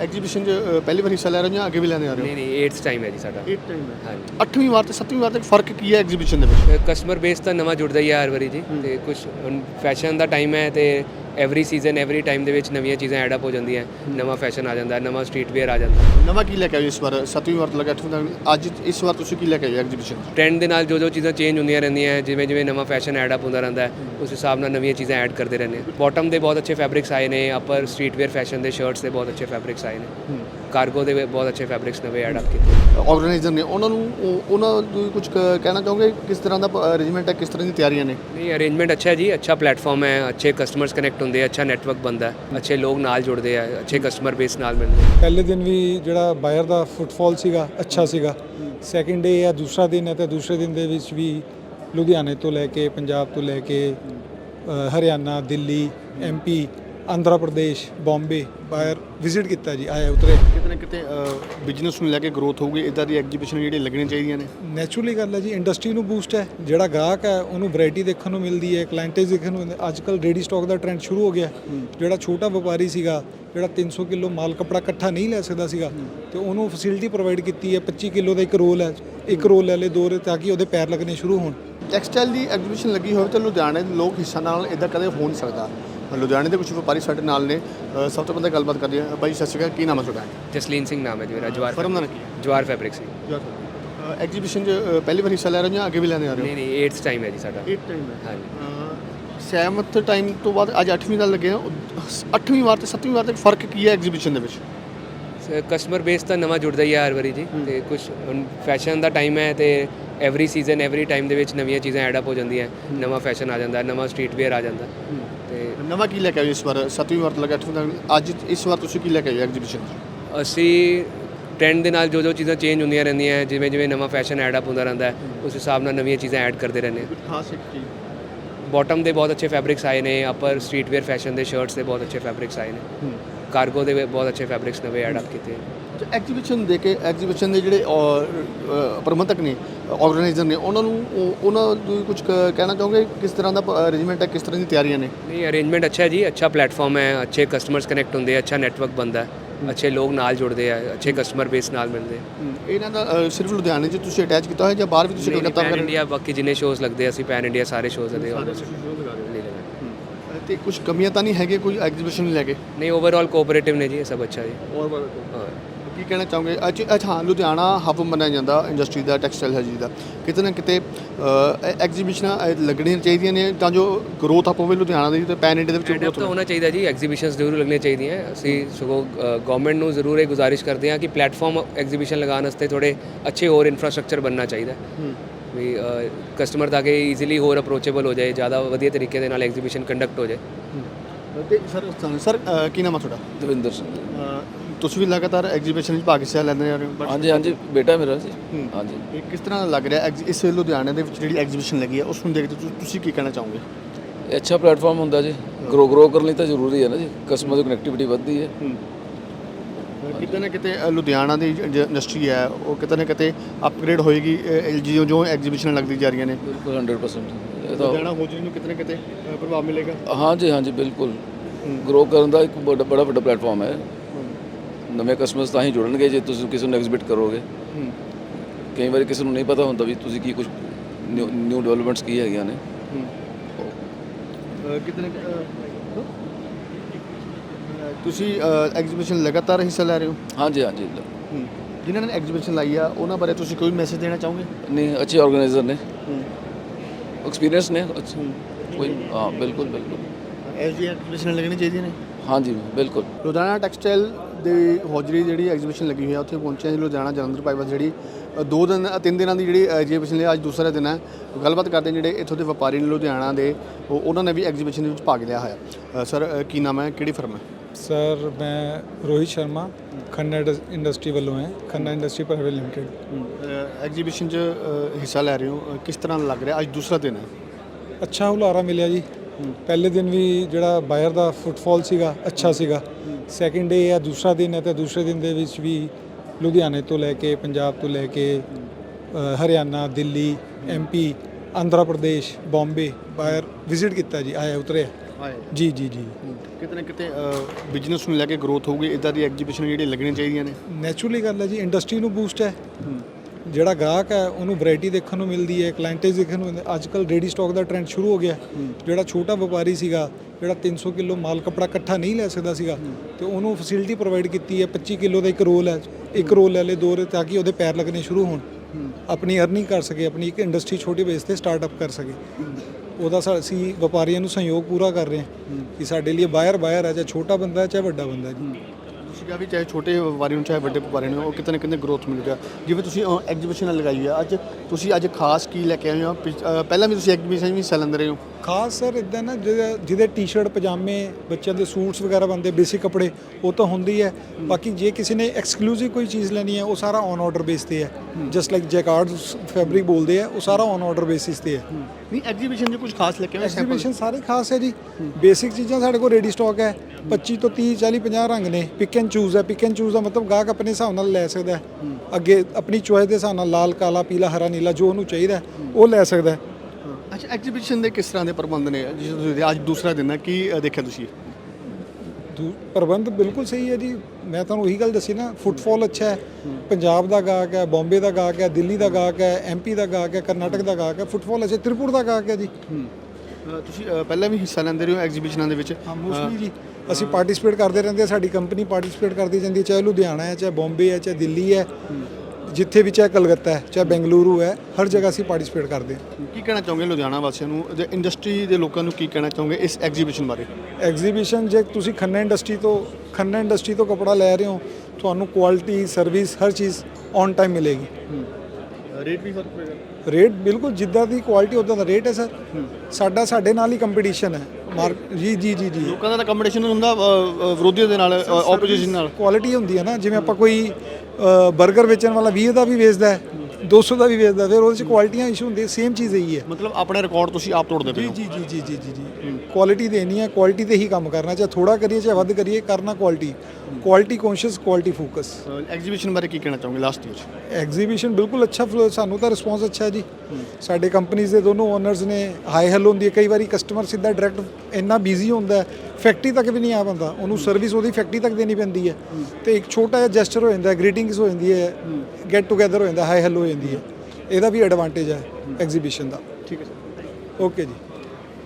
Exhibition 'ਚ ਅ, ਪਹਿਲੀ ਵਾਰ ਹਿੱਸਾ ਲੈ ਰਹੇ ਹੋ ਜਾਂ ਅੱਗੇ ਵੀ ਲੈਣੇ ਆ ਰਹੇ ਨਹੀਂ ਨਹੀਂ 8th ਟਾਈਮ ਹੈ ਜੀ ਸਾਡਾ। ਹੋ 8 ਟਾਈਮ ਹੈ। ਹਾਂਜੀ। 8ਵੀਂ ਵਾਰ ਤੇ 7ਵੀਂ ਵਾਰ ਤੱਕ ਫ਼ਰਕ ਕੀ ਹੈ ਐਗਜ਼ੀਬਿਸ਼ਨ ਦੇ ਵਿੱਚ? ਕਸਟਮਰ ਬੇਸ ਤਾਂ ਨਵਾਂ ਜੁੜਦਾ ਹੀ ਹੈ ਹਰ ਵਾਰੀ ਜੀ ਤੇ ਕੁਝ ਹੁਣ ਫੈਸ਼ਨ ਦਾ ਟਾਈਮ ਹੈ ਤੇ ਐਵਰੀ ਸੀਜ਼ਨ ਐਵਰੀ ਟਾਈਮ ਦੇ ਵਿੱਚ ਨਵੀਆਂ ਚੀਜ਼ਾਂ ਐਡ ਅਪ ਹੋ ਜਾਂਦੀਆਂ ਨਵਾਂ ਫੈਸ਼ਨ ਆ ਜਾਂਦਾ ਨਵਾਂ ਸਟਰੀਟ ਵੇਅਰ ਆ ਜਾਂਦਾ। ਨਵਾਂ ਕੀ ਲੈ ਕੇ ਆਏ ਇਸ ਵਾਰ? 7ਵੀਂ ਵਾਰ ਤੋਂ ਲੈ ਕੇ 8ਵੀਂ ਤੱਕ? ਅੱਜ ਇਸ ਵਾਰ ਤੁਸੀਂ ਕੀ ਲੈ ਕੇ ਆਏ ਐਗਜ਼ੀਬਿਸ਼ਨ ਟ੍ਰੈਂਡ ਦੇ ਨਾਲ ਜੋ ਜੋ ਚੀਜ਼ਾਂ ਚੇਂਜ ਹੁੰਦੀਆਂ ਰਹਿੰਦੀਆਂ ਜਿਵੇਂ ਜਿਵੇਂ ਨਵਾਂ ਫੈਸ਼ਨ ਐਡ ਅਪ ਹੁੰਦਾ ਰਹਿੰਦਾ ਹੈ ਉਸ ਹਿਸਾਬ ਨਾਲ ਨਵੀਆਂ ਚੀਜ਼ਾਂ ਐਡ ਕਰਦੇ ਰਹਿੰਦੇ ਹਾਂ। ਬਾਟਮ ਦੇ ਬਹੁਤ ਅੱਛੇ ਫੈਬਰਿਕਸ ਆਏ ਨੇ ਅਪਰ ਸਟਰੀਟ ਵੇਅਰ ਫੈਸ਼ਨ ਦੇ ਸ਼ਰਟਸ ਦੇ ਬਹੁਤ ਅੱਛੇ ਫੈਬਰਿਕਸ ਆਏ ਨੇ। ਕਾਰਗੋ ਦੇ ਬਹੁਤ ਅੱਛੇ ਫੈਬਰਿਕਸ ਨਵੇਂ ਐਡ ਅਪ ਕੀਤੇ ਆਰਗੇਨਾਈਜ਼ਰ ਨੇ ਉਹਨਾਂ ਨੂੰ ਉਹ- ਉਹਨਾਂ ਨੂੰ ਕੁਝ ਕ- ਕਹਿਣਾ ਚਾਹੋਗੇ ਕਿਸ ਤਰ੍ਹਾਂ ਦਾ ਅਰੇਂਜਮੈਂਟ ਹੈ ਕਿਸ ਤਰ੍ਹਾਂ ਦੀ ਤਿਆਰੀਆਂ ਨੇ? ਨਹੀਂ ਅਰੇਂਜਮੈਂਟ ਅੱਛਾ ਹੈ ਜੀ ਅੱਛਾ ਪਲੇਟਫਾਰਮ ਹੈ ਅੱਛੇ ਕਸਟਮਰਸ ਕਨੈਕਟ ਹੁੰਦੇ ਆ ਅੱਛਾ ਨੈਟਵਰਕ ਬਣਦਾ ਹੈ ਅੱਛੇ ਲੋਕ ਨਾਲ ਜੁੜਦੇ ਆ ਅੱਛੇ ਕਸਟਮਰ ਬੇਸ ਨਾਲ ਮਿਲਦੇ ਆ। ਪਹਿਲੇ ਦਿਨ ਵੀ ਜਿਹੜਾ ਬਾਇਰ ਦਾ ਫੁੱਟਫਾਲ ਸੀਗਾ ਅੱਛਾ ਸੀਗਾ। ਸੈਕਿੰਡ ਡੇ ਆ ਦੂਸਰਾ ਦਿਨ ਹੈ ਤੇ ਦੂਸਰੇ ਦਿਨ ਦੇ ਵਿੱਚ ਵੀ ਲੁਧਿਆਣੇ ਤੋਂ ਲੈ ਕੇ ਪੰਜਾਬ ਤੋਂ ਲੈ ਕੇ ਅ, Haryana Delhi MP Andhra Pradesh Bombay buyer visit ਕੀਤਾ ਜੀ ਆਏ ਉਤਰੇ। ਕਿਤੇ ਨਾ ਕਿਤੇ ਬਿਜ਼ਨਸ ਨੂੰ ਲੈ ਕੇ ਗਰੋਥ ਹੋਊਗੀ ਇਦਾਂ ਦੀ ਐਗਜ਼ੀਬਿਸ਼ਨ ਜਿਹੜੀਆਂ ਲੱਗਣੀਆਂ ਚਾਹੀਦੀਆਂ ਨੇ। ਨੈਚੁਰਲੀ ਗੱਲ ਹੈ ਜੀ ਇੰਡਸਟਰੀ ਨੂੰ ਬੂਸਟ ਹੈ। ਜਿਹੜਾ ਗਾਹਕ ਹੈ ਉਹਨੂੰ ਵੈਰਾਈਟੀ ਦੇਖਣ ਨੂੰ ਮਿਲਦੀ ਹੈ ਕਲਾਇੰਟੇਜ ਦੇਖਣ ਨੂੰ ਅੱਜ ਕੱਲ ਰੈਡੀ ਸਟਾਕ ਦਾ ਟ੍ਰੈਂਡ ਸ਼ੁਰੂ ਹੋ ਗਿਆ। ਜਿਹੜਾ ਛੋਟਾ ਵਪਾਰੀ ਸੀਗਾ ਜਿਹੜਾ 300 ਕਿਲੋ ਮਾਲ ਕਪੜਾ ਇਕੱਠਾ ਨਹੀਂ ਲੈ ਸਕਦਾ ਸੀਗਾ ਤੇ ਉਹਨੂੰ ਫੈਸਿਲਿਟੀ ਪ੍ਰੋਵਾਈਡ ਕੀਤੀ ਹੈ 25 ਕਿਲੋ ਦਾ ਇੱਕ ਰੋਲ ਹੈ। ਇੱਕ ਰੋਲ ਲੈ ਲੇ ਦੋ ਰੇ ਤਾਂ ਕਿ ਉਹਦੇ ਪੈਰ ਲੱਗਣੇ ਸ਼ੁਰੂ ਹੋਣ। ਟੈਕਸਟਾਈਲ ਦੀ ਐਗਜ਼ੀਬਿਸ਼ਨ ਲੱਗੀ ਹੋਵੇ ਤਾਂ ਲੁਧਿਆਣੇ ਦੇ ਲੋਕ ਹਿੱਸਾ ਨਾਲ ਇਦਾਂ ਕਦੇ ਹੋ ਨਹੀਂ ਸਕਦਾ। ਲੁਧਿਆਣੇ ਦੇ ਕੁਝ ਵਪਾਰੀ ਸਾਡੇ ਨਾਲ ਨੇ। ਅ, ਸਭ ਤੋਂ ਪਹਿਲਾਂ ਗੱਲਬਾਤ ਕਰਦੇ ਹਾਂ। ਬਾਈ ਸਤਿ ਸ਼੍ਰੀ ਅਕਾਲ। ਕੀ ਨਾਮ ਹੈ ਤੁਹਾਡਾ? ਜਸਲੀਨ ਸਿੰਘ ਨਾਮ ਹੈ ਜੀ ਮੇਰਾ ਜਵਾਰ ਫਰਮ ਦਾ ਨਾਂ ਕੀ ਹੈ? ਜਵਾਰ ਫੈਬਰਿਕਸ ਜੀ ਐਗਜ਼ੀਬਿਸ਼ਨ 'ਚ ਅ, ਪਹਿਲੀ ਵਾਰ ਹਿੱਸਾ ਲੈ ਰਹੇ ਹੋ ਜਾਂ ਅੱਗੇ ਵੀ ਲੈਣੇ ਆ ਰਹੇ ਨਹੀਂ ਨਹੀਂ 8th ਟਾਈਮ ਹੈ ਜੀ ਸਾਡਾ। ਹੋ 8 ਟਾਈਮ ਹੈ। ਹਾਂਜੀ। ਸਹਿਮਤ ਟਾਈਮ ਤੋਂ ਬਾਅਦ ਅੱਜ 8ਵੀਂ ਦਾ ਲੱਗੇ ਆ 8ਵੀਂ ਵਾਰ ਤੇ 7ਵੀਂ ਵਾਰ ਤੱਕ ਫ਼ਰਕ ਕੀ ਹੈ ਐਗਜ਼ੀਬਿਸ਼ਨ ਦੇ ਵਿੱਚ? ਕਸਟਮਰ ਬੇਸ ਤਾਂ ਨਵਾਂ ਜੁੜਦਾ ਹੀ ਹੈ ਹਰ ਵਾਰੀ ਜੀ। ਤੇ ਕੁਝ ਹੁਣ ਫੈਸ਼ਨ ਦਾ ਟਾਈਮ ਹੈ ਤੇ ਐਵਰੀ ਸੀਜ਼ਨ ਐਵਰੀ ਟਾਈਮ ਦੇ ਵਿੱਚ ਨਵੀਆਂ ਚੀਜ਼ਾਂ ਐਡ ਅਪ ਹੋ ਜਾਂਦੀਆਂ। ਨਵਾਂ ਫੈਸ਼ਨ ਆ ਜਾਂਦਾ ਨਵਾਂ ਸਟਰੀਟ ਵੇਅਰ ਆ ਜਾਂਦਾ। ਤੇ ਨਵਾਂ ਕੀ ਲੈ ਕੇ ਆਏ ਇਸ ਵਾਰ? 7ਵੀਂ ਵਾਰ ਤੋਂ ਲੈ ਕੇ 8ਵੀਂ ਤੱਕ ਅੱਜ ਇਸ ਵਾਰ ਤੁਸੀਂ ਕੀ ਲੈ ਕੇ ਆਏ ਐਗਜ਼ੀਬਿਸ਼ਨ ਅਸੀਂ ਟ੍ਰੈਂਡ ਦੇ ਨਾਲ ਜੋ ਜੋ ਚੀਜ਼ਾਂ ਚੇਂਜ ਹੁੰਦੀਆਂ ਰਹਿੰਦੀਆਂ ਹੈ, ਜਿਵੇਂ ਜਿਵੇਂ ਨਵਾਂ ਫੈਸ਼ਨ ਐਡ ਅਪ ਹੁੰਦਾ ਰਹਿੰਦਾ ਹੈ ਉਸ ਹਿਸਾਬ ਨਾਲ ਨਵੀਆਂ ਚੀਜ਼ਾਂ ਐਡ ਕਰਦੇ ਰਹਿੰਦੇ ਕੁਝ ਖਾਸ ਇੱਕ ਚੀਜ਼? ਹਾਂ ਬਾਟਮ ਦੇ ਬਹੁਤ ਅੱਛੇ ਫੈਬਰਿਕਸ ਆਏ ਨੇ ਅਪਰ ਸਟਰੀਟ ਵੇਅਰ ਫੈਸ਼ਨ ਦੇ ਸ਼ਰਟਸ ਦੇ ਬਹੁਤ ਅੱਛੇ ਫੈਬਰਿਕਸ ਆਏ ਨੇ। ਕਾਰਗੋ ਦੇ ਬਹੁਤ ਅੱਛੇ ਫੈਬਰਿਕਸ ਨਵੇਂ ਐਡ ਅਪ ਕੀਤੇ ਐਗਜ਼ੀਬਿਸ਼ਨ ਦੇ ਕੇ ਐਗਜ਼ੀਬਿਸ਼ਨ ਦੇ ਜਿਹੜੇ ਪ੍ਰਬੰਧਕ ਨੇ ਆਰਗੇਨਾਈਜ਼ਰ ਨੇ ਉਹਨਾਂ ਨੂੰ ਉਹ- ਉਹਨਾਂ ਨੂੰ ਕੁਝ ਕਹਿਣਾ ਚਾਹੋਗੇ ਕਿਸ ਤਰ੍ਹਾਂ ਦਾ ਅਰੇਂਜਮੈਂਟ ਹੈ ਕਿਸ ਤਰ੍ਹਾਂ ਦੀ ਤਿਆਰੀਆਂ ਨੇ? ਨਹੀਂ ਅਰੇਂਜਮੈਂਟ ਅੱਛਾ ਹੈ ਜੀ ਅੱਛਾ ਪਲੇਟਫਾਰਮ ਹੈ ਅੱਛੇ ਕਸਟਮਰਸ ਕਨੈਕਟ ਹੁੰਦੇ ਆ ਅੱਛਾ ਨੈਟਵਰਕ ਬਣਦਾ ਹੈ ਅੱਛੇ ਲੋਕ ਨਾਲ ਜੁੜਦੇ ਆ ਅੱਛੇ ਕਸਟਮਰ ਬੇਸ ਨਾਲ ਮਿਲਦੇ ਇਹਨਾਂ ਦਾ ਸਿਰਫ ਲੁਧਿਆਣੇ 'ਚ ਤੁਸੀਂ ਅਟੈਚ ਕੀਤਾ ਹੋਇਆ ਜਾਂ ਬਾਹਰ ਵੀ ਤੁਸੀਂ ਕਲਕੱਤਾ ਵਗੈਰਾ? ਇੰਡੀਆ ਬਾਕੀ ਜਿੰਨੇ ਸ਼ੋਜ਼ ਲੱਗਦੇ ਆ ਅਸੀਂ ਪੈਨ ਇੰਡੀਆ ਸਾਰੇ ਸ਼ੋਜ਼ ਦੇ ਤੇ ਕੁਝ ਕਮੀਆਂ ਤਾਂ ਨਹੀਂ ਹੈਗੇ ਕੋਈ ਐਗਜ਼ੀਬਿਸ਼ਨ ਲੈ ਕੇ? ਨਹੀਂ ਓਵਰਆਲ ਕੋਆਪਰੇਟਿਵ ਨੇ ਜੀ ਇਹ ਸਭ ਅੱਛਾ ਜੀ। ਔਰ ਹਾਂ। ਕੀ ਕਹਿਣਾ ਚਾਹੋਗੇ? ਅੱਛਾ ਅੱਛਾ ਹਾਂ ਲੁਧਿਆਣਾ ਹੱਬ ਮੰਨਿਆ ਜਾਂਦਾ ਇੰਡਸਟਰੀ ਦਾ ਟੈਕਸਟਾਈਲ ਹੈ ਜੀ ਦਾ। ਕਿਤੇ ਨਾ ਕਿਤੇ ਐਗਜ਼ੀਬਿਸ਼ਨਾਂ ਲੱਗਣੀਆਂ ਚਾਹੀਦੀਆਂ ਨੇ ਤਾਂ ਜੋ ਗਰੋਥ ਅਪ ਹੋਵੇ ਲੁਧਿਆਣਾ ਦੀ ਤੇ ਪੈਨ ਇੰਡੀਆ ਦੇ ਵਿੱਚ ਤਾਂ ਹੋਣਾ ਚਾਹੀਦਾ ਜੀ ਐਗਜ਼ੀਬਿਸ਼ਨਸ ਜ਼ਰੂਰ ਲੱਗਣੀਆਂ ਚਾਹੀਦੀਆਂ। ਅਸੀਂ ਸਗੋਂ ਗਵਰਨਮੈਂਟ ਨੂੰ ਜ਼ਰੂਰ ਇਹ ਗੁਜ਼ਾਰਿਸ਼ ਕਰਦੇ ਹਾਂ ਕਿ ਪਲੇਟਫਾਰਮ ਐਗਜ਼ੀਬਿਸ਼ਨ ਲਗਾਉਣ ਵਾਸਤੇ ਥੋੜੇ ਅੱਛੇ ਹੋਰ ਇਨਫਰਾਸਟ੍ਰਕਚਰ ਬਣਨਾ ਚਾਹੀਦਾ। ਵੀ ਕਸਟਮਰ ਤਾਂ ਕਿ ਈਜ਼ੀਲੀ ਹੋਰ ਅਪਰੋਚੇਬਲ ਹੋ ਜਾਏ ਜ਼ਿਆਦਾ ਵਧੀਆ ਤਰੀਕੇ ਦੇ ਨਾਲ ਐਗਜ਼ੀਬਿਸ਼ਨ ਕੰਡਕਟ ਹੋ ਜਾਏ। ਤੇ ਸਰ ਸਰ ਕੀ ਨਾਮ ਹੈ ਤੁਹਾਡਾ? ਦਵਿੰਦਰ ਸਿੰਘ। ਤੁਸੀਂ ਵੀ ਲਗਾਤਾਰ ਐਗਜ਼ੀਬਿਸ਼ਨ ਵਿੱਚ ਭਾਗ ਹਿੱਸਾ ਲੈਂਦੇ ਆ ਰਹੇ ਹੋ ਹਾਂਜੀ ਹਾਂਜੀ ਬੇਟਾ ਮੇਰਾ ਜੀ ਹੂੰ। ਹਾਂਜੀ। ਇਹ ਕਿਸ ਤਰ੍ਹਾਂ ਲੱਗ ਰਿਹਾ ਐਗਜ਼ੀ- ਇਸ ਲੁਧਿਆਣੇ ਦੇ ਵਿੱਚ ਜਿਹੜੀ ਐਗਜ਼ੀਬਿਸ਼ਨ ਲੱਗੀ ਹੈ ਉਸ ਨੂੰ ਦੇਖਦੇ ਤੁਸੀਂ- ਤੁਸੀਂ ਕੀ ਕਹਿਣਾ ਚਾਹੋਗੇ? ਇਹ ਅੱਛਾ ਪਲੇਟਫਾਰਮ ਹੁੰਦਾ ਜੀ। ਗਰੋ ਗਰੋ ਕਰਨ ਲਈ ਤਾਂ ਜ਼ਰੂਰੀ ਹੈ ਨਾ ਜੀ। ਕਸਟਮਰ ਦੀ ਕਨੈਕਟੀਵਿਟੀ ਵੱਧਦੀ ਹੈ। ਕਿਤੇ ਨਾ ਕਿਤੇ ਅ, ਲੁਧਿਆਣਾ ਦੀ ਇੰਡਸਟਰੀ ਹੈ ਉਹ ਕਿਤੇ ਨਾ ਕਿਤੇ ਅਪਗ੍ਰੇਡ ਹੋਏਗੀ ਜਿਉਂ ਜਿਉਂ ਐਗਜ਼ੀਬਿਸ਼ਨ ਲੱਗਦੀ ਜਾ ਰਹੀਆਂ ਨੇ। ਬਿਲਕੁਲ 100% ਇਹ ਤਾਂ ਲੁਧਿਆਣਾ ਹੋ ਜੀ ਨੂੰ ਕਿਤੇ ਨਾ ਕਿਤੇ ਅ, ਪ੍ਰਭਾਵ ਮਿਲੇਗਾ? ਹਾਂਜੀ ਹਾਂਜੀ ਬਿਲਕੁਲ। ਗਰੋ ਕਰਨ ਦਾ ਇੱਕ ਬੜਾ ਬੜਾ ਵੱਡਾ ਪਲੇਟਫਾਰਮ ਹੈ। ਨਵੇਂ ਕਸਟਮਰਸ ਤਾਂ ਹੀ ਜੁੜਨਗੇ ਜੇ ਤੁਸੀਂ ਕਿਸੇ ਨੂੰ ਐਗਜ਼ਿਬਿਟ ਕਰੋਗੇ। ਕਈ ਵਾਰੀ ਕਿਸੇ ਨੂੰ ਨਹੀਂ ਪਤਾ ਹੁੰਦਾ ਵੀ ਤੁਸੀਂ ਕੀ ਕੁਝ ਨਿਊ ਡਿਵੈਲਪਮੈਂਟਸ ਕੀ ਹੈਗੀਆਂ ਨੇ। ਅ, ਕਿਤੇ ਨਾ ਕਿ- ਅ, ਅ, ਤੁਸੀਂ ਐਗਜ਼ੀਬਿਸ਼ਨ ਲਗਾਤਾਰ ਹਿੱਸਾ ਲੈ ਰਹੇ ਹੋ? ਹਾਂਜੀ ਹਾਂਜੀ। ਜਿਨ੍ਹਾਂ ਨੇ ਐਗਜ਼ੀਬਿਸ਼ਨ ਲਾਈ ਆ ਉਹਨਾਂ ਬਾਰੇ ਤੁਸੀਂ ਕੋਈ ਮੈਸੇਜ ਦੇਣਾ ਚਾਹੋਗੇ? ਨਹੀਂ ਅੱਛੇ ਆਰਗੇਨਾਈਜ਼ਰ ਨੇ। ਐਕਸਪੀਰੀਅੰਸ ਨੇ ਅੱਛਾ। ਕੋਈ ਹਾਂ ਬਿਲਕੁਲ ਬਿਲਕੁਲ। ਐਸ ਜੀ ਐਗਜ਼ੀਬਿਸ਼ਨ ਲੱਗਣੀ ਚਾਹੀਦੀਆਂ ਨੇ? ਹਾਂਜੀ ਬਿਲਕੁਲ। ਲੁਧਿਆਣਾ ਟੈਕਸਟਾਈਲ ਦੀ ਹੌਜਰੀ ਜਿਹੜੀ ਐਗਜ਼ੀਬਿਸ਼ਨ ਲੱਗੀ ਹੋਈ ਆ ਉੱਥੇ ਪਹੁੰਚੇ ਹਾਂ ਲੁਧਿਆਣਾ ਜਲੰਧਰ ਪਾਈਵਾ ਜਿਹੜੀ ਦੋ ਦਿਨ ਤਿੰਨ ਦਿਨਾਂ ਦੀ ਜਿਹੜੀ ਐਗਜ਼ੀਬਿਸ਼ਨ ਲਈ ਅੱਜ ਦੂਸਰਾ ਦਿਨ ਹੈ। ਗੱਲਬਾਤ ਕਰਦੇ ਹਾਂ ਜਿਹੜੇ ਇੱਥੋਂ ਦੇ ਵਪਾਰੀ ਨੇ ਲੁਧਿਆਣਾ ਦੇ ਉਹ- ਉਹਨਾਂ ਨੇ ਵੀ ਐਗਜ਼ੀਬਿਸ਼ਨ ਦੇ ਵਿੱਚ ਭਾਗ ਲਿਆ ਹੋਇਆ। ਸਰ ਕੀ ਨਾਮ ਹੈ? ਕਿਹੜੀ ਫਰਮ ਹੈ? ਸਰ ਮੈਂ ਰੋਹਿਤ ਸ਼ਰਮਾ ਖੰਨਾ ਇੰਡਸ- ਇੰਡਸਟਰੀ ਵੱਲੋਂ ਹੈ Khanna industry private limited exhibition 'ਚ ਹਿੱਸਾ ਲੈ ਰਹੇ ਹੋ। ਕਿਸ ਤਰ੍ਹਾਂ ਲੱਗ ਰਿਹਾ? ਅੱਜ ਦੂਸਰਾ ਦਿਨ ਹੈ। ਅੱਛਾ ਹੁਲਾਰਾ ਮਿਲਿਆ ਜੀ। ਪਹਿਲੇ ਦਿਨ ਵੀ ਜਿਹੜਾ ਬਾਇਰ ਦਾ ਫੁੱਟਫਾਲ ਸੀਗਾ ਅੱਛਾ ਸੀਗਾ। ਸੈਕਿੰਡ ਡੇ ਆ ਦੂਸਰਾ ਦਿਨ ਹੈ ਤੇ ਦੂਸਰੇ ਦਿਨ ਦੇ ਵਿੱਚ ਵੀ ਲੁਧਿਆਣੇ ਤੋਂ ਲੈ ਕੇ ਪੰਜਾਬ ਤੋਂ ਲੈ ਕੇ Haryana Delhi MP Andhra Pradesh Bombay buyer visit ਕੀਤਾ ਜੀ ਆਏ ਉਤਰੇ। ਆਏ। ਜੀ ਜੀ ਜੀ। ਕਿਤੇ ਨਾ ਕਿਤੇ ਬਿਜ਼ਨਸ ਨੂੰ ਲੈ ਕੇ ਗਰੋਥ ਹੋਊਗੀ ਇਦਾਂ ਦੀ ਐਗਜੀਬਿਸ਼ਨ ਜਿਹੜੀ ਲੱਗਣੀਆਂ ਚਾਹੀਦੀਆਂ ਨੇ? ਨੈਚੁਰਲੀ ਗੱਲ ਹੈ ਜੀ ਇੰਡਸਟਰੀ ਨੂੰ ਬੂਸਟ ਹੈ। ਜਿਹੜਾ ਗਾਹਕ ਹੈ ਉਹਨੂੰ ਵੈਰਾਈਟੀ ਦੇਖਣ ਨੂੰ ਮਿਲਦੀ ਹੈ ਕਲਾਇੰਟੇਜ ਦੇਖਣ ਨੂੰ ਮਿਲਦੇ ਅੱਜ ਕੱਲ ਰੈਡੀ ਸਟਾਕ ਦਾ ਟ੍ਰੈਂਡ ਸ਼ੁਰੂ ਹੋ ਗਿਆ। ਜਿਹੜਾ ਛੋਟਾ ਵਪਾਰੀ ਸੀਗਾ ਜਿਹੜਾ 300 ਕਿਲੋ ਮਾਲ ਕਪੜਾ ਇਕੱਠਾ ਨਹੀਂ ਲੈ ਸਕਦਾ ਸੀਗਾ ਤੇ ਉਹਨੂੰ ਫੈਸਿਲਿਟੀ ਪ੍ਰੋਵਾਈਡ ਕੀਤੀ ਹੈ 25 ਕਿਲੋ ਦਾ ਇੱਕ ਰੋਲ ਹੈ। ਇੱਕ ਰੋਲ ਲੈ ਲੇ ਦੋ ਰੇ ਤਾਂ ਕਿ ਉਹਦੇ ਪੈਰ ਲੱਗਣੇ ਸ਼ੁਰੂ ਹੋਣ। ਆਪਣੀ ਅਰਨਿੰਗ ਕਰ ਸਕੇ ਆਪਣੀ ਇੱਕ ਇੰਡਸਟਰੀ ਛੋਟੀ ਬੇਸ ਤੇ ਸਟਾਰਟਅਪ ਕਰ ਸਕੇ। ਉਹਦਾ ਸਾ- ਅਸੀਂ ਵਪਾਰੀਆਂ ਨੂੰ ਸਹਿਯੋਗ ਪੂਰਾ ਕਰ ਰਹੇ ਹਾਂ ਕਿ ਸਾਡੇ ਲਈ ਬਾਇਰ ਬਾਇਰ ਹੈ ਚਾਹੇ ਛੋਟਾ ਬੰਦਾ ਹੈ ਚਾਹੇ ਵੱਡਾ ਬੰਦਾ ਹੈ ਜੀ। ਸੀਗਾ ਵੀ ਚਾਹੇ ਛੋਟੇ ਵਪਾਰੀ ਨੂੰ, ਚਾਹੇ ਵੱਡੇ ਵਪਾਰੀ ਨੂੰ, ਉਹ ਕਿਤੇ ਨਾ ਕਿਤੇ ਗਰੋਥ ਮਿਲੇਗਾ ਜਿਵੇਂ ਤੁਸੀਂ ਐਗਜੀਬਿਸ਼ਨ ਲਗਾਈ ਆ, ਅੱਜ ਤੁਸੀਂ ਅੱਜ ਖਾਸ ਕੀ ਲੈ ਕੇ ਆਏ ਹੋ? ਪਹਿਲਾਂ ਵੀ ਤੁਸੀਂ ਐਗਜੀਬਿਸ਼ਨ ਵੀ ਹਿੱਸਾ ਲੈਂਦੇ ਰਹੇ ਹੋ। ਖਾਸ ਸਰ ਇਦਾਂ ਨਾ ਜਿਹਦੇ ਜਿਹਦੇ ਟੀ-ਸ਼ਰਟ ਪਜਾਮੇ ਬੱਚਿਆਂ ਦੇ ਸੂਟਸ ਵਗੈਰਾ ਬੰਦੇ ਬੇਸਿਕ ਕੱਪੜੇ ਉਹ ਤਾਂ ਹੁੰਦੀ ਹੈ। ਬਾਕੀ ਜੇ ਕਿਸੇ ਨੇ ਐਕਸਕਲੂਸਿਵ ਕੋਈ ਚੀਜ਼ ਲੈਣੀ ਹੈ ਉਹ ਸਾਰਾ ਔਨ ਆਰਡਰ ਬੇਸ ਤੇ ਹੈ। ਜਸਟ ਲਾਈਕ ਜੈਕਾਰਡਸ ਫੈਬਰਿਕ ਬੋਲਦੇ ਆ ਉਹ ਸਾਰਾ ਔਨ ਆਰਡਰ ਬੇਸਿਸ ਤੇ ਹੈ। ਨਹੀਂ ਐਗਜੀਬਿਸ਼ਨ 'ਚ ਕੁਝ ਖਾਸ ਲੈ ਕੇ ਆਏ sample? ਐਗਜ਼ੀਬਿਸ਼ਨ ਸਾਰੇ ਖਾਸ ਹੈ ਜੀ। ਬੇਸਿਕ ਚੀਜ਼ਾਂ ਸਾਡੇ ਕੋਲ ਰੈਡੀ ਸਟਾਕ ਹੈ। 25 ਤੋਂ 30 40 50 ਰੰਗ ਨੇ। ਪਿਕ ਐਂਡ ਚੂਜ਼ ਹੈ। ਪਿਕ ਐਂਡ ਚੂਜ਼ ਦਾ ਮਤਲਬ ਗਾਹਕ ਆਪਣੇ ਹਿਸਾਬ ਨਾਲ ਲੈ ਸਕਦਾ ਹੈ। ਅੱਗੇ ਆਪਣੀ ਚੋਇਸ ਦੇ ਹਿਸਾਬ ਨਾਲ ਲਾਲ ਕਾਲਾ ਪੀਲਾ ਹਰਾ ਨੀਲਾ ਜੋ ਉਹਨੂੰ ਚਾਹੀਦਾ ਉਹ ਲੈ ਸਕਦਾ ਹਾਂ। ਅੱਛਾ ਐਗਜੀਬਿਸ਼ਨ ਦੇ ਕਿਸ ਤਰ੍ਹਾਂ ਦੇ ਪ੍ਰਬੰਧ ਨੇ? ਜਿਸ ਤੁਸੀਂ ਅੱਜ ਦੂਸਰਾ ਦਿਨ ਹੈ ਕੀ ਅ, ਦੇਖਿਆ ਤੁਸੀਂ? ਦੂ- ਪ੍ਰਬੰਧ ਬਿਲਕੁਲ ਸਹੀ ਹੈ ਜੀ। ਮੈਂ ਤੁਹਾਨੂੰ ਉਹੀ ਗੱਲ ਦੱਸੀ ਨਾ ਫੁੱਟਫਾਲ ਅੱਛਾ ਹੈ। ਪੰਜਾਬ ਦਾ ਗਾਹਕ ਹੈ ਬੰਬੇ ਦਾ ਗਾਹਕ ਹੈ ਦਿੱਲੀ ਦਾ ਗਾਹਕ ਹੈ ਐਮਪੀ ਦਾ ਗਾਹਕ ਹੈ ਕਰਨਾਟਕ ਦਾ ਗਾਹਕ ਹੈ ਫੁੱਟਫਾਲ ਅੱਛਾ ਤ੍ਰਿਪੁਰ ਦਾ ਗਾਹਕ ਹੈ ਜੀ। ਅ, ਤੁਸੀਂ ਅ, ਪਹਿਲਾਂ ਵੀ ਹਿੱਸਾ ਲੈਂਦੇ ਰਹੇ ਹੋ ਐਗਜੀਬਿਸ਼ਨਾਂ ਦੇ ਵਿੱਚ? ਹਾਂ ਮੋਸਟਲੀ ਜੀ। ਅਸੀਂ ਪਾਰਟਿਸਿਪੇਟ ਕਰਦੇ ਰਹਿੰਦੇ ਹਾਂ ਸਾਡੀ ਕੰਪਨੀ ਪਾਰਟਿਸਿਪੇਟ ਕਰਦੀ ਜਾਂਦੀ ਹੈ ਚਾਹੇ ਲੁਧਿਆਣਾ ਹੈ ਚਾਹੇ ਬੰਬੇ ਹੈ ਚਾਹੇ ਦਿੱਲੀ ਹੈ। ਜਿੱਥੇ ਵੀ ਚਾਹੇ ਕਲਕੱਤਾ ਹੈ ਚਾਹੇ ਬੈਂਗਲੁਰੂ ਹੈ ਹਰ ਜਗ੍ਹਾ ਅਸੀਂ ਪਾਰਟਿਸਿਪੇਟ ਕਰਦੇ ਹਾਂ। ਕੀ ਕਹਿਣਾ ਚਾਹੋਗੇ ਲੁਧਿਆਣਾ ਵਾਸੀਆਂ ਨੂੰ? ਤੇ ਇੰਡਸਟਰੀ ਦੇ ਲੋਕਾਂ ਨੂੰ ਕੀ ਕਹਿਣਾ ਚਾਹੋਗੇ ਇਸ ਐਗਜੀਬਿਸ਼ਨ ਬਾਰੇ? ਐਗਜ਼ੀਬਿਸ਼ਨ ਜੇ ਤੁਸੀਂ ਖੰਨਾ ਇੰਡਸਟਰੀ ਤੋਂ ਖੰਨਾ ਇੰਡਸਟਰੀ ਤੋਂ ਕਪੜਾ ਲੈ ਰਹੇ ਹੋ ਤੁਹਾਨੂੰ ਕੁਆਲਿਟੀ ਸਰਵਿਸ ਹਰ ਚੀਜ਼ ਔਨ ਟਾਈਮ ਮਿਲੇਗੀ। ਰੇਟ ਵੀ ਫ਼ਰਕ ਪਏਗਾ। ਰੇਟ ਬਿਲਕੁਲ ਜਿੱਦਾਂ ਦੀ ਕੁਆਲਿਟੀ ਉਦਾਂ ਦਾ ਰੇਟ ਹੈ ਸਰ। ਸਾਡਾ ਸਾਡੇ ਨਾਲ ਹੀ ਕੰਪੀਟੀਸ਼ਨ ਹੈ। ਮਾਰਕ ਜੀ ਜੀ ਜੀ ਜੀ। ਲੋਕਾਂ ਦਾ ਤਾਂ ਕੰਪੀਟੀਸ਼ਨ ਹੁੰਦਾ ਅ, ਅ, ਵਿਰੋਧੀਆਂ ਦੇ ਨਾਲ ਆਪੋਜੀਸ਼ਨ ਨਾਲ। ਕੁਆਲਿਟੀ ਹੁੰਦੀ ਹੈ ਨਾ। ਜਿਵੇਂ ਆਪਾਂ ਕੋਈ 버ਗਰ ਵੇਚਣ ਵਾਲਾ 20 ਦਾ ਵੀ ਵੇਚਦਾ ਹੈ 200 ਦਾ ਵੀ ਵੇਚਦਾ ਫਿਰ ਉਹਦੇ ਚ ਕੁਆਲਿਟੀਆਂ ਇਸ਼ੂ ਹੁੰਦੀ ਸੇਮ ਚੀਜ਼ ਇਹੀ ਹੈ। ਮਤਲਬ ਆਪਣੇ ਰਿਕਾਰਡ ਤੁਸੀਂ ਆਪ ਤੋੜਦੇ ਪਏ ਜੀ ਹੋ? ਜੀ ਜੀ ਜੀ ਜੀ ਜੀ ਜੀ। ਕੁਆਲਿਟੀ ਦੇਣੀ ਹੈ ਕੁਆਲਿਟੀ ਤੇ ਹੀ ਕੰਮ ਕਰਨਾ ਚਾਹੇ ਥੋੜਾ ਕਰੀਏ ਚਾਹੇ ਵੱਧ ਕਰੀਏ ਕਰਨਾ quality quality conscious quality focus exhibition ਬਾਰੇ ਕੀ ਕਹਿਣਾ ਚਾਹੋਗੇ ਲਾਸਟ ਵਿੱਚ? ਐਗਜ਼ੀਬਿਸ਼ਨ ਬਿਲਕੁਲ ਅੱਛਾ ਫਲੋ ਸਾਨੂੰ ਤਾਂ ਰਿਸਪੌਂਸ ਅੱਛਾ ਹੈ ਜੀ। ਸਾਡੇ ਕੰਪਨੀਆਂ ਦੇ ਦੋਨੋਂ ਓਨਰਸ ਨੇ ਹਾਈ ਹੈਲੋ ਹੁੰਦੀ ਹੈ ਕਈ ਵਾਰੀ ਕਸਟਮਰ ਸਿੱਧਾ ਡਾਇਰੈਕਟ ਇੰਨਾ ਬਿਜ਼ੀ ਹੁੰਦਾ ਹੈ ਫੈਕਟਰੀ ਤੱਕ ਵੀ ਨਹੀਂ ਆ ਬੰਦਾ ਉਹਨੂੰ ਸਰਵਿਸ ਉਹਦੀ ਫੈਕਟਰੀ ਤੱਕ ਦੇਣੀ ਪੈਂਦੀ ਹੈ। ਤੇ ਇੱਕ ਛੋਟਾ ਜਿਹਾ ਜੈਸਚਰ ਹੋ ਜਾਂਦਾ ਗ੍ਰੀਟਿੰਗਸ ਹੋ ਜਾਂਦੀ ਹੈ ਗੈਟ ਟੂਗੇਦਰ ਹੋ ਜਾਂਦਾ ਹਾਈ ਹੈਲੋ ਹੋ ਜਾਂਦੀ ਹੈ। ਇਹਦਾ ਵੀ ਐਡਵਾਂਟੇਜ ਹੈ ਐਗਜ਼ੀਬਿਸ਼ਨ ਦਾ। ਠੀਕ ਹੈ ਸਰ ਓਕੇ ਜੀ।